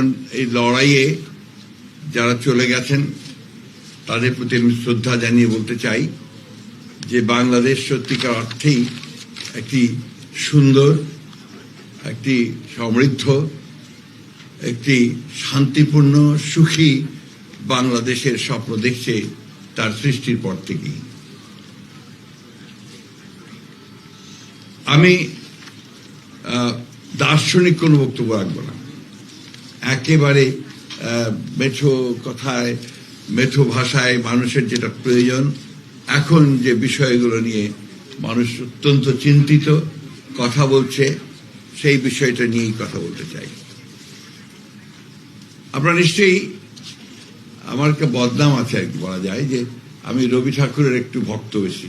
কারণ এই লড়াইয়ে যারা চলে গেছেন, তাদের প্রতি আমি শ্রদ্ধা জানিয়ে বলতে চাই যে বাংলাদেশ সত্যিকার অর্থেই একটি সুন্দর, একটি সমৃদ্ধ, একটি শান্তিপূর্ণ, সুখী বাংলাদেশের স্বপ্ন দেখছে তার সৃষ্টির পর থেকেই। আমি দার্শনিক কোনো বক্তব্য রাখব না। একেবারে মেঠো কথায়, মেঠো ভাষায় মানুষের যেটা প্রয়োজন, এখন যে বিষয়গুলো নিয়ে মানুষ অত্যন্ত চিন্তিত, কথা বলছে, সেই বিষয়টা নিয়েই কথা বলতে চাই। আপনারা নিশ্চয়ই আমার একটা বদনাম আছে আর কি বলা যায়, যে আমি রবি ঠাকুরের একটু ভক্ত বেশি।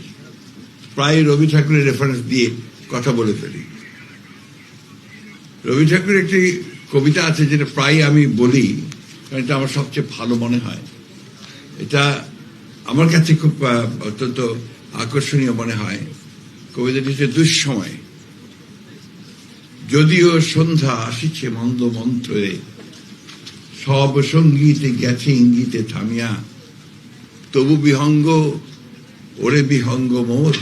প্রায় রবি ঠাকুরের রেফারেন্স দিয়ে কথা বলে ফেলি। রবি ঠাকুরের একটি কবিতা আছে যেটা প্রায় আমি বলি, কারণ এটা আমার সবচেয়ে ভালো মনে হয়। এটা আমার কাছে খুব অত্যন্ত আকর্ষণীয় মনে হয়। কবিতাটি হচ্ছে দুঃসময়। যদিও সন্ধ্যা আসিছে মন্দ মন্ত্রে, সব সঙ্গীতে গেছে ইঙ্গিতে থামিয়া। তবু বিহঙ্গ, ওরে বিহঙ্গ মোর,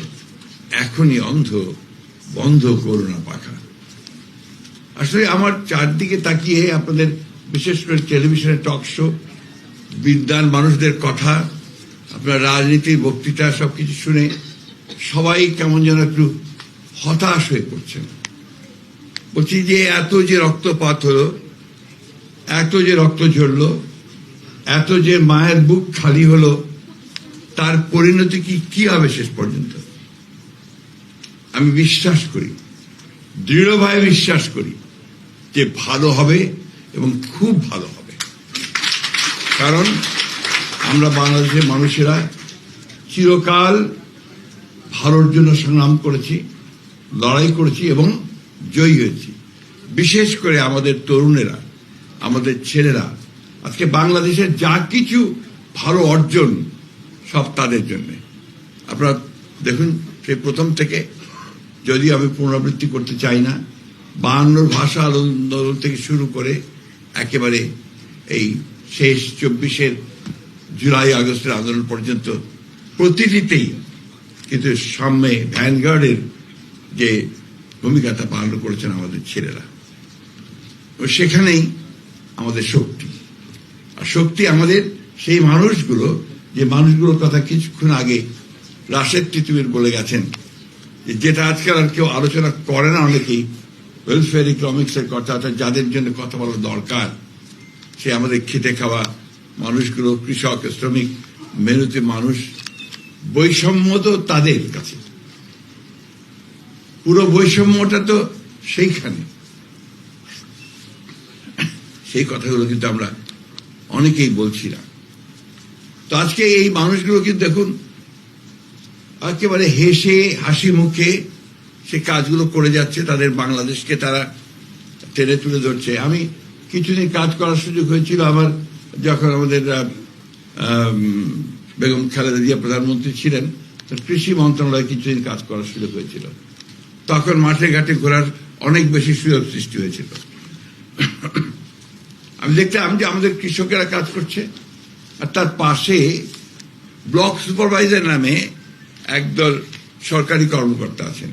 এখনই অন্ধ, বন্ধ করুণা পাখা। আসলে আমার চারদিকে তাকিয়ে আপনাদের, বিশেষ করে টেলিভিশনের টক শো বিদ্যান মানুষদের কথা, আপনার রাজনীতির বক্তৃতা, সবকিছু শুনে সবাই কেমন যেন একটু হতাশ হয়ে পড়ছেন। বলছি যে এত যে রক্তপাত হলো, এত যে রক্ত ঝরলো, এত যে মায়ের বুক খালি হলো, তার পরিণতি কি কি হবে শেষ পর্যন্ত? আমি বিশ্বাস করি, দৃঢ়ভাবে বিশ্বাস করি যে ভালো হবে এবং খুব ভালো হবে। কারণ আমরা বাংলাদেশের মানুষেরা চিরকাল ভালোর জন্য সংগ্রাম করেছি, লড়াই করেছি এবং জয়ী হয়েছি। বিশেষ করে আমাদের তরুণেরা, আমাদের ছেলেরা, আজকে বাংলাদেশের যা কিছু ভালো অর্জন সব তাদের জন্য। আপনারা দেখুন, সেই প্রথম থেকে যদি আমি পুনরাবৃত্তি করতে চাই না বাহান্নর ভাষা আন্দোলন থেকে শুরু করে একেবারে এই শেষ চব্বিশের জুলাই আগস্টের আন্দোলন পর্যন্ত প্রতিটিতেই কিন্তু সামনে ভ্যানগার্ডের যে ভূমিকাটা পালন করেছেন আমাদের ছেলেরা। ও সেখানেই আমাদের শক্তি। আর শক্তি আমাদের সেই মানুষগুলো, যে মানুষগুলোর কথা কিছুক্ষণ আগে রাশেদ তিতুমির বলে গেছেন যেটা আজকাল আর কেউ আলোচনা করে না অনেকেই ওয়েলফেয়ার ইকনমিক্সের কথা, অর্থাৎ যাদের জন্য কথা বলা দরকার, সে আমাদের খেটে খাওয়া মানুষগুলো, কৃষক, শ্রমিক, মেহনতি মানুষ বৈষম্য তো তাদের কাছে। পুরো বৈষম্যটা তো সেইখানে। সেই কথাগুলো কিন্তু আমরা অনেকেই বলছি না। তো আজকে এই মানুষগুলো কিন্তু দেখুন, একেবারে হেসে, হাসি মুখে সে কাজগুলো করে যাচ্ছে, তাদের বাংলাদেশকে তারা টেনে তুলে ধরছে। আমি কিছুদিন কাজ করার সুযোগ হয়েছিল আমার, যখন আমাদের বেগম খালেদা জিয়া প্রধানমন্ত্রী ছিলেন, তো কৃষি মন্ত্রণালয়ে কিছুদিন কাজ করার সুযোগ হয়েছিল। তখন মাঠে ঘাটে ঘোরার অনেক বেশি সুযোগ সৃষ্টি হয়েছিল। আমি দেখতাম যে আমাদের কৃষকেরা কাজ করছে, আর তার পাশে ব্লক সুপারভাইজার নামে একদল সরকারি কর্মকর্তা আছেন।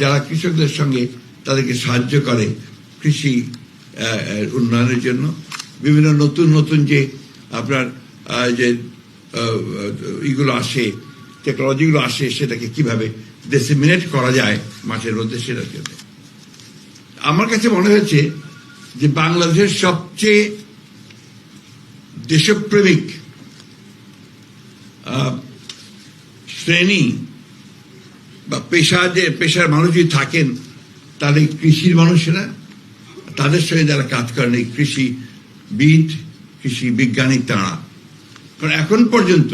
যারা কৃষকদের সঙ্গে তাদেরকে সাহায্য করে কৃষি উন্নয়নের জন্য, বিভিন্ন নতুন নতুন যে আপনার যে ইগুলো আসে টেকনোলজিগুলো আসে, সেটাকে কীভাবে ডেসিমিনেট করা যায় মাঠের মধ্যে, সেটার জন্য। আমার কাছে মনে হয়েছে যে বাংলাদেশের সবচেয়ে দেশপ্রেমিক শ্রেণি বা পেশা যে পেশার মানুষ যদি থাকেন, তাহলে কৃষির মানুষেরা, তাদের সঙ্গে যারা কাজ করেন, এই কৃষিবিদ কৃষি বিজ্ঞানী তাঁরা। কারণ এখন পর্যন্ত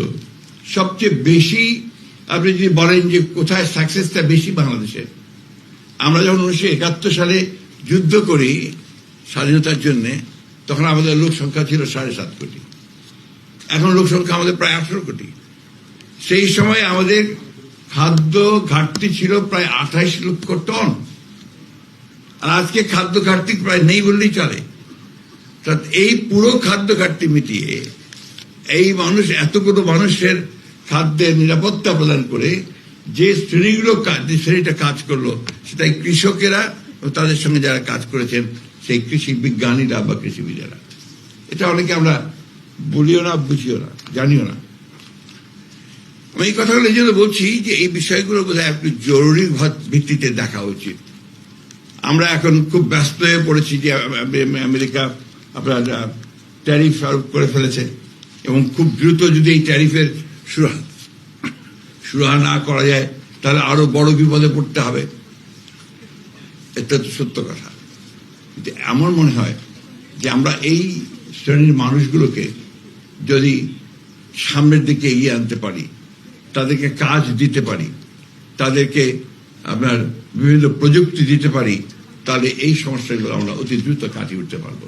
সবচেয়ে বেশি আপনি যদি বলেন যে কোথায় সাকসেসটা বেশি বাংলাদেশের আমরা যখন উনিশশো একাত্তর সালে যুদ্ধ করি স্বাধীনতার জন্য, তখন আমাদের লোক সংখ্যা ছিল সাড়ে সাত কোটি। এখন লোক সংখ্যা আমাদের প্রায় আঠারো কোটি। সেই সময় আমাদের খাদ্য ঘাটতি ছিল প্রায় আঠাইশ লক্ষ টন। আর আজকে খাদ্য ঘাটতি প্রায় নেই বললেই চলে। এই পুরো খাদ্য ঘাটতি মিটিয়ে এই মানুষ, এতগুলো মানুষের খাদ্যের নিরাপত্তা প্রদান করে যে শ্রেণীগুলো যে শ্রেণীটা কাজ করল সেটা এই কৃষকেরা তাদের সঙ্গে যারা কাজ করেছেন, সেই কৃষি বিজ্ঞানীরা বা কৃষিবিদেরা। এটা অনেকে আমরা বলিও না, বুঝিও না, জানিও না। আমি এই কথাগুলো এই জন্য বলছি যে এই বিষয়গুলো বোধহয় একটু জরুরি ভাত- ভিত্তিতে দেখা উচিত। আমরা এখন খুব ব্যস্ত হয়ে পড়েছি যে আমেরিকা আপনার ট্যারিফ আরোপ করে ফেলেছে এবং খুব দ্রুত যদি এই ট্যারিফের সুরাহা সুরাহা না করা যায়, তাহলে আরও বড় বিপদে পড়তে হবে। এটা তো সত্য কথা। কিন্তু এমন মনে হয় যে আমরা এই শ্রেণির মানুষগুলোকে যদি সামনের দিকে এগিয়ে আনতে পারি তাদেরকে কাজ দিতে পারি, তাদেরকে আপনার বিভিন্ন প্রযুক্তি দিতে পারি, তাহলে এই সমস্যাগুলো আমরা অতি দ্রুত কাটিয়ে উঠতে পারব।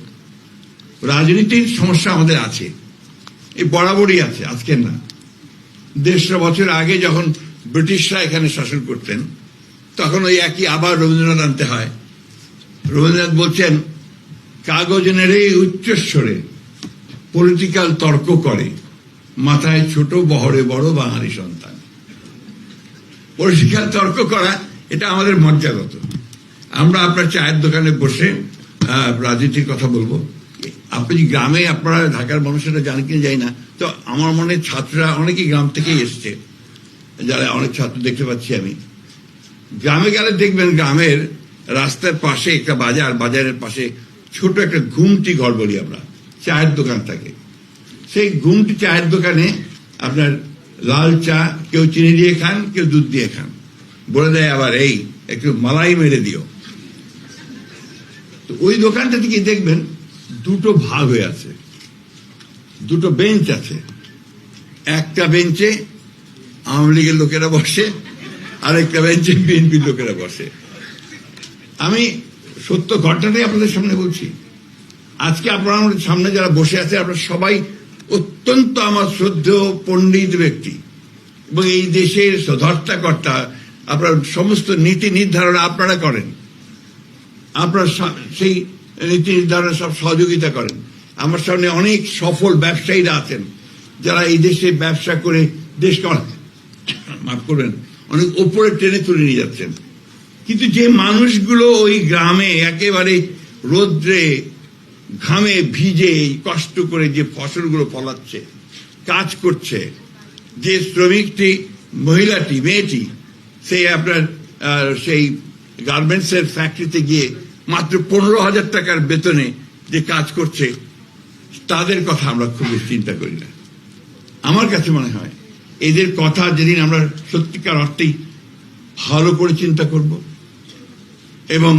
রাজনীতির সমস্যা আমাদের আছে, এই বরাবরই আছে আজকের না। দেড়শো বছর আগে যখন ব্রিটিশরা এখানে শাসন করতেন, তখন ওই একই আবার রবীন্দ্রনাথ আনতে হয়। রবীন্দ্রনাথ বলছেন, কাগজ নেড়ে উচ্চস্বরে পলিটিক্যাল তর্ক করে। মাথায় ছোট বহরে বড় বাঙালি সন্তান। পলিটিক্যাল তর্ক করা, এটা আমাদের মর্যাগত আমরা আপনার চায়ের দোকানে বসে রাজনীতির কথা বলব। আপনি গ্রামে আপনারা ঢাকার মানুষেরা জানেন কিনা যাই না। তো আমার মনে ছাত্ররা অনেকেই গ্রাম থেকেই এসছে। যারা অনেক ছাত্র দেখতে পাচ্ছি আমি। গ্রামে গেলে দেখবেন গ্রামের রাস্তার পাশে একটা বাজার, বাজারের পাশে ছোট একটা ঘুমটি ঘর বলি আমরা। চায়ের দোকান থাকে। সেই ঘুমটি চায়ের দোকানে আপনার লাল চা, কেউ চিনি দিয়ে খান, কেউ দুধ দিয়ে খান। বলে দেয়, আবার এই, একটু মালাই মেরে দিও। তো ওই দোকানটা থেকে দেখবেন দুটো ভাগ হয়ে আছে। দুটো বেঞ্চ আছে। একটা বেঞ্চে আওয়ামী লীগের লোকেরা বসে, আরেকটা বেঞ্চে বিএনপির লোকেরা বসে। আমি সত্য ঘটনাটাই আপনাদের সামনে বলছি। আজকে আপনারা আমাদের সামনে যারা বসে আছে, আপনারা সবাই অত্যন্ত আমার শ্রদ্ধেয় পণ্ডিত ব্যক্তি এবং এই দেশের ধর্তাকর্তা আপনার সমস্ত নীতি নির্ধারণ আপনারা করেন। আপনার সেই নীতি নির্ধারণে সব সহযোগিতা করেন। আমার সামনে অনেক সফল ব্যবসায়ীরা আছেন যারা এই দেশে ব্যবসা করে অনেক- মাফ করবেন, অনেক ওপরে টেনে তুলে নিয়ে যাচ্ছেন। কিন্তু যে মানুষগুলো ওই গ্রামে একেবারে রোদ্রে ঘামে ভিজে কষ্ট করে যে ফসলগুলো ফলাচ্ছে, কাজ করছে, যে শ্রমিকটি, মহিলাটি, মেয়েটি সেই আপনার সেই গার্মেন্টস এর ফ্যাক্টরিতে গিয়ে মাত্র পনেরো হাজার টাকার বেতনে যে কাজ করছে, তাদের কথা আমরা খুব চিন্তা করি না। আমার কাছে মনে হয়, এদের কথা যেদিন আমরা সত্যিকার অর্থেই ভালো করে চিন্তা করব এবং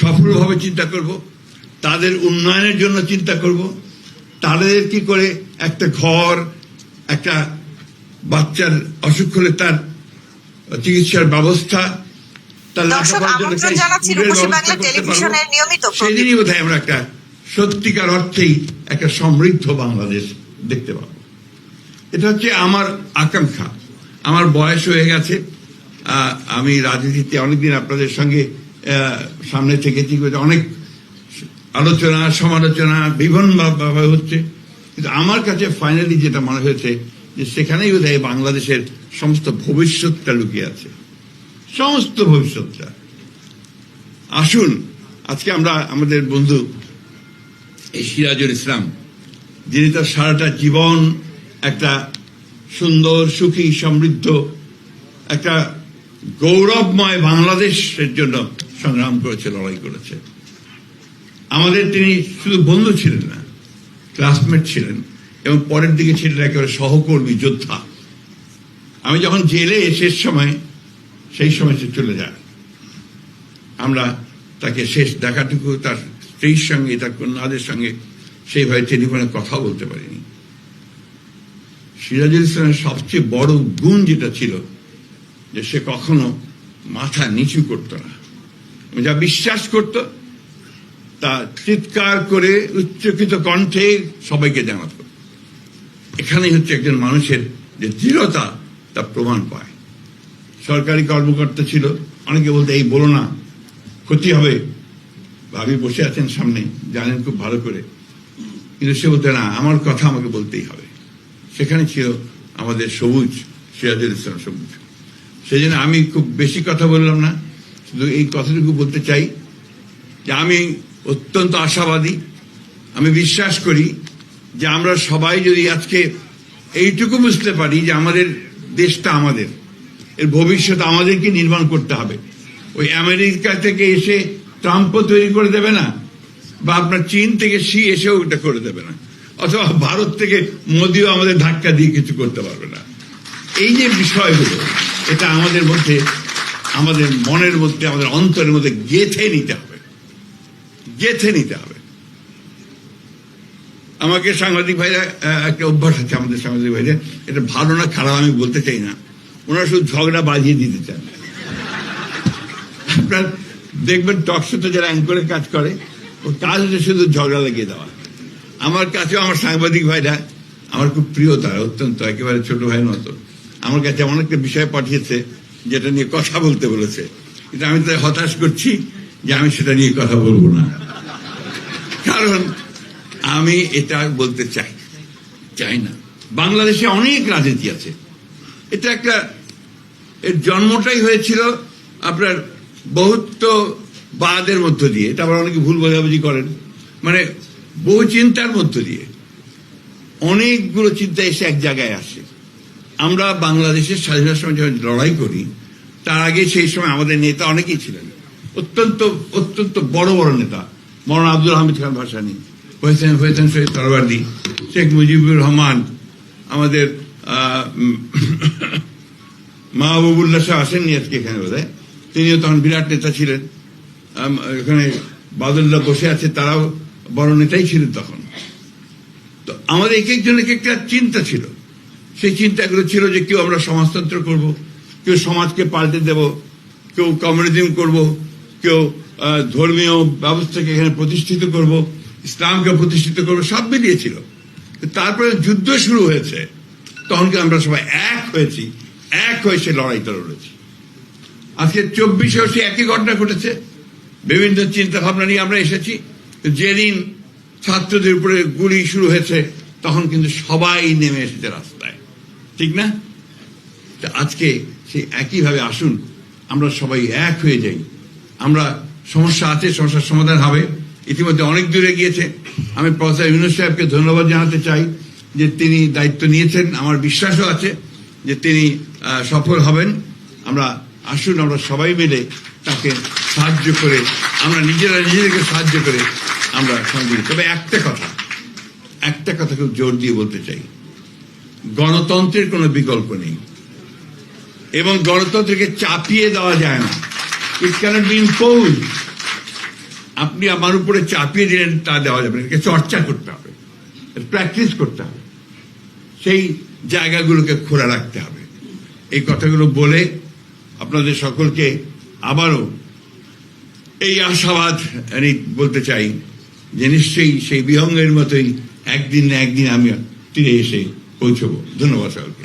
সফলভাবে চিন্তা করব তাদের উন্নয়নের জন্য চিন্তা করব। তাদের কি করে একটা ঘর একটা বাচ্চার অসুখ হলে তার চিকিৎসার ব্যবস্থা সেদিনই বোধ আমরা একটা সত্যিকার অর্থেই একটা সমৃদ্ধ বাংলাদেশ দেখতে পাবো। এটা হচ্ছে আমার আকাঙ্ক্ষা। আমার বয়স হয়ে গেছে। আহ, আমি রাজনীতিতে অনেকদিন আপনাদের সঙ্গে আহ, সামনে থেকেছি। অনেক আলোচনা, সমালোচনা, বিভিন্ন ভাবে হচ্ছে। কিন্তু আমার কাছে ফাইনালি যেটা মনে হয়েছে যে সেখানেই বোধ বাংলাদেশের সমস্ত ভবিষ্যৎটা লুকিয়ে আছে। সমস্ত ভবিষ্যৎটা। আসুন, আজকে আমরা আমাদের বন্ধু এই সিরাজুল ইসলাম, যিনি তার সারাটা জীবন একটা সুন্দর, সুখী, সমৃদ্ধ, একটা গৌরবময় বাংলাদেশের জন্য সংগ্রাম করেছে, লড়াই করেছে। আমাদের তিনি শুধু বন্ধু ছিলেন না ক্লাসমেট ছিলেন, এবং পরের দিকে ছিলেন একেবারে সহকর্মী, যোদ্ধা। আমি যখন জেলে শেষ সময়, সেই সময় সে চলে যায়। আমরা তাকে শেষ দেখাটুকু, তার স্ত্রীর সঙ্গে, তার কন্যাদের সঙ্গে সেইভাবে টেলিফোনে কথা বলতে পারিনি। সিরাজুল ইসলামের সবচেয়ে বড় গুণ যেটা ছিল, যে সে কখনো মাথা নিচু করত না। যা বিশ্বাস করত তা চিৎকার করে উচ্চকিত কণ্ঠে সবাইকে জানাত। এখানেই হচ্ছে একজন মানুষের যে দৃঢ়তা, তা প্রমাণ পায়। সরকারি কর্মকর্তা ছিল, অনেকে বলতে, এই বলো না, ক্ষতি হবে। ভাবি বসে আছেন সামনে, জানেন খুব ভালো করে। কিন্তু সে বলতে, না, আমার কথা আমাকে বলতেই হবে। সেখানে ছিল আমাদের সবুজ সিরাজুল ইসলাম সবুজ। সেই জন্য আমি খুব বেশি কথা বললাম না, শুধু এই কথাটুকু বলতে চাই যে আমি অত্যন্ত আশাবাদী। আমি বিশ্বাস করি যে আমরা সবাই যদি আজকে এইটুকু বুঝতে পারি যে আমাদের দেশটা আমাদের, এর ভবিষ্যৎ আমাদেরকে নির্মাণ করতে হবে। ওই আমেরিকা থেকে এসে ট্রাম্পও তৈরি করে দেবে না, বা আপনার চীন থেকে সি এসেও এটা করে দেবে না, অথবা ভারত থেকে মোদিও আমাদের ধাক্কা দিয়ে কিছু করতে পারবে না। এই যে বিষয়গুলো, এটা আমাদের মধ্যে, আমাদের মনের মধ্যে, আমাদের অন্তরের মধ্যে গেথে নিতে হবে। গেথে নিতে হবে। আমাকে সাংবাদিক ভাইরা একটা অভ্যাস আছে আমাদের সাংবাদিক ভাইরা এটা ভালো না, খারাপ আমি বলতে চাই না। ওনারা শুধু ঝগড়া বাজিয়ে দিতে চান। আপনার দেখবেন টকশোতে যারা অ্যাঙ্করের কাজ করে ও কাজ হচ্ছে শুধু ঝগড়া লাগিয়ে দেওয়া। আমার কাছেও আমার সাংবাদিক ভাইরা, আমার খুব প্রিয় তারা, অত্যন্ত, একেবারে ছোট ভাইয়ের মতো। আমার কাছে অনেকটা বিষয় পাঠিয়েছে, যেটা নিয়ে কথা বলতে বলেছে। এটা আমি তাই হতাশ করছি। যে আমি সেটা নিয়ে কথা বলব না। কারণ আমি এটা বলতে চাই চাই না। বাংলাদেশে অনেক রাজনীতি আছে। এটা একটা, এর জন্মটাই হয়েছিল আপনার বহুত্ব বাদের মধ্য দিয়ে। এটা আবার অনেকে ভুল বোঝাবুঝি করেন। মানে বহু চিন্তার মধ্য দিয়ে। অনেকগুলো চিন্তা এসে এক জায়গায় আসে। আমরা বাংলাদেশের স্বাধীনতার সময় যখন লড়াই করি, তার আগে সেই সময় আমাদের নেতা অনেকেই ছিলেন। অত্যন্ত অত্যন্ত বড় বড় নেতা। মৌলানা আব্দুল হামিদ খান ভাসানি হয়েছেন হয়েছেন শহীদ তরবার্দি, শেখ মুজিবুর রহমান, আমাদের মাহবুবুল্লাহ শাহ আসেননি আজকে এখানে বোধ তিনিও তখন বিরাট নেতা ছিলেন। এখানে বাদুল্লাহ বসে আছে, তারাও বড় নেতাই ছিলেন তখন। তো আমাদের এক একজনের এক একটা চিন্তা ছিল। সেই চিন্তাগুলো ছিল যে কেউ আমরা সমাজতন্ত্র করব, কেউ সমাজকে পাল্টে দেব, কেউ কমিউনিজম করব কেউ ধর্মীয় ব্যবস্থাকে এখানে প্রতিষ্ঠিত করব, ইসলামকে প্রতিষ্ঠিত করব, সব মিলিয়েছিল। তারপরে যুদ্ধ শুরু হয়েছে। তখন কি আমরা সবাই এক হয়েছি। এক হয়ে সে লড়াইটা লড়েছি আজকে চব্বিশেও সে একই ঘটনা ঘটেছে। বিভিন্ন চিন্তা ভাবনা নিয়ে আমরা এসেছি। যেদিন ছাত্রদের উপরে গুলি শুরু হয়েছে, তখন কিন্তু সবাই নেমে এসেছে রাস্তায়। ঠিক না? আজকে সেই একইভাবে আসুন, আমরা সবাই এক হয়ে যাই। আমরা সমস্যা আছে, সমস্যার সমাধান হবে। ইতিমধ্যে অনেক দূরে গিয়েছে আমি প্রফেসর ইউনুস সাহেবকে ধন্যবাদ জানাতে চাই যে তিনি দায়িত্ব নিয়েছেন। আমার বিশ্বাসও আছে যে তিনি সফল হবেন। আমরা আসুন, আমরা সবাই মিলে তাকে সাহায্য করে, আমরা নিজেরা নিজেদেরকে সাহায্য করে আমরা সঙ্গে তবে একটা কথা একটা কথা খুব জোর দিয়ে বলতে চাই। গণতন্ত্রের কোনো বিকল্প নেই। এবং গণতন্ত্রকে চাপিয়ে দেওয়া যায় না। ইট ক্যানট বি ইম্পোজ আপনি আমার উপরে চাপিয়ে দিলেন, তা দেওয়া যাবে না। চর্চা করতে হবে। প্র্যাকটিস করতে হবে। সেই জায়গাগুলোকে খোলা রাখতে হবে। এই কথাগুলো বলে আপনাদের সকলকে আবারও এই আশাবাদ, আমি বলতে চাই যে নিশ্চয়ই সেই বিহঙ্গের মতোই একদিন না একদিন আমি তীরে এসে পৌঁছবো। ধন্যবাদ সকলকে।